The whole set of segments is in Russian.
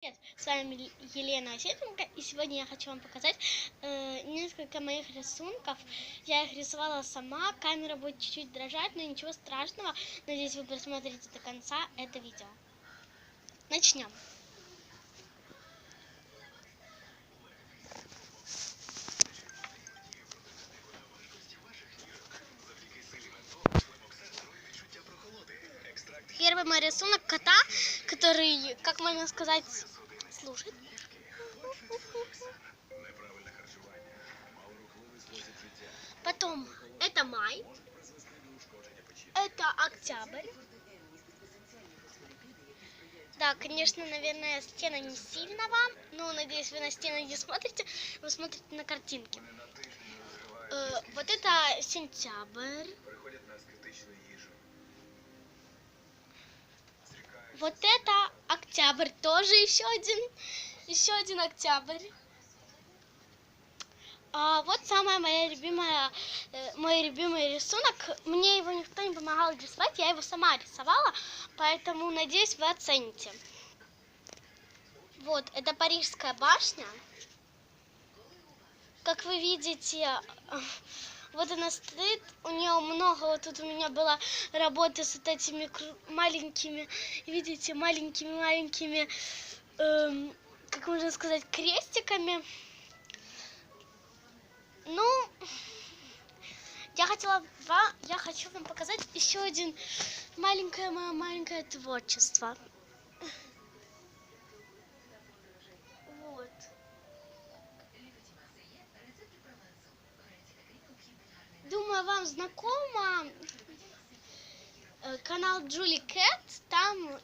Привет, с вами Елена Осетенко, и сегодня я хочу вам показать э, несколько моих рисунков. Я их рисовала сама, камера будет чуть-чуть дрожать, но ничего страшного. Надеюсь, вы просмотрите до конца это видео. Начнем. Мой рисунок кота, который, как можно сказать, слушает. Потом это май, это октябрь. Да, конечно, наверное, стена не сильно вам, но надеюсь, вы на стены не смотрите, вы смотрите на картинки. Э, вот это сентябрь. Вот это октябрь, тоже еще один, еще один октябрь. А вот самая моя любимая, э, мой любимый рисунок. Мне его никто не помогал рисовать, я его сама рисовала, поэтому надеюсь вы оцените. Вот, это Парижская башня. Как вы видите, вот она стоит, у нее много, вот тут у меня была работа с вот этими маленькими, видите, маленькими-маленькими, эм, как можно сказать, крестиками. Ну, я хотела вам, я хочу вам показать еще один маленькое мое маленькое творчество. Думаю, вам знакомо э, канал Джули Кэт. Там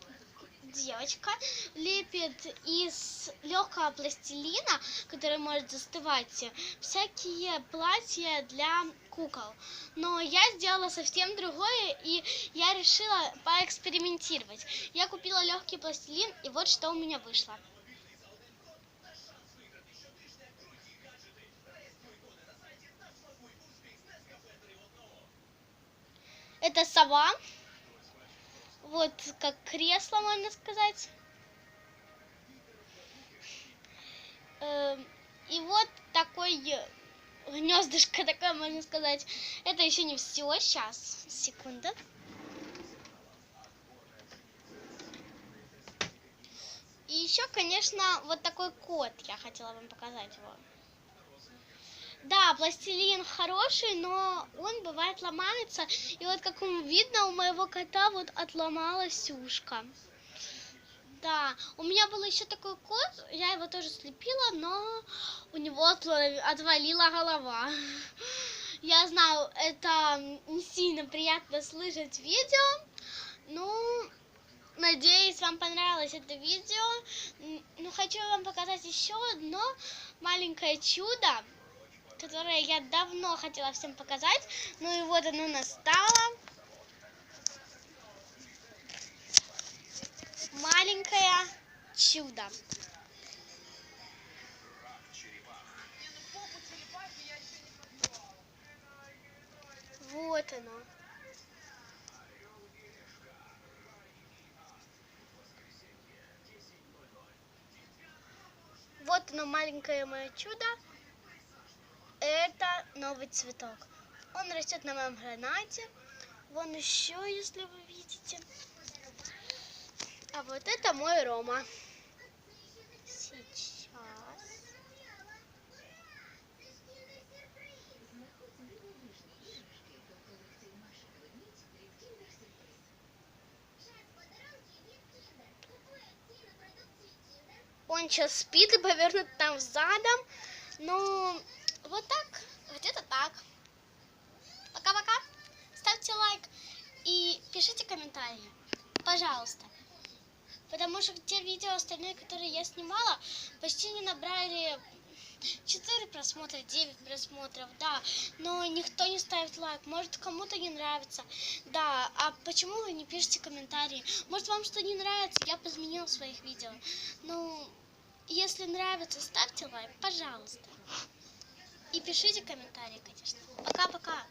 девочка лепит из легкого пластилина, который может застывать, всякие платья для кукол. Но я сделала совсем другое, и я решила поэкспериментировать. Я купила легкий пластилин, и вот что у меня вышло. Это сова вот как кресло, можно сказать. Эм, и вот такой гнездышко такое, можно сказать. Это еще не все. Сейчас, секунду. И еще, конечно, вот такой кот. Я хотела вам показать его. Да, пластилин хороший, но он бывает ломается. И вот как видно, у моего кота вот отломалась ушко. Да, у меня был еще такой кот, я его тоже слепила, но у него отвалила голова. Я знаю, это не сильно приятно слышать видео, ну, надеюсь, вам понравилось это видео. Ну, хочу вам показать еще одно маленькое чудо которое я давно хотела всем показать. Ну и вот оно настало. Маленькое чудо. Вот оно. Вот оно, маленькое мое чудо это новый цветок. Он растет на моем гранате. Вон еще, если вы видите. А вот это мой Рома. Сейчас. Он сейчас спит и повернут там задом. Ну, вот так, где-то так. Пока-пока. Ставьте лайк и пишите комментарии. Пожалуйста. Потому что те видео остальные, которые я снимала, почти не набрали 4 просмотра, 9 просмотров, да. Но никто не ставит лайк. Может, кому-то не нравится. Да, а почему вы не пишете комментарии? Может, вам что не нравится? Я позменила в своих видео. Ну, если нравится, ставьте лайк, пожалуйста. И пишите комментарии, конечно. Пока-пока.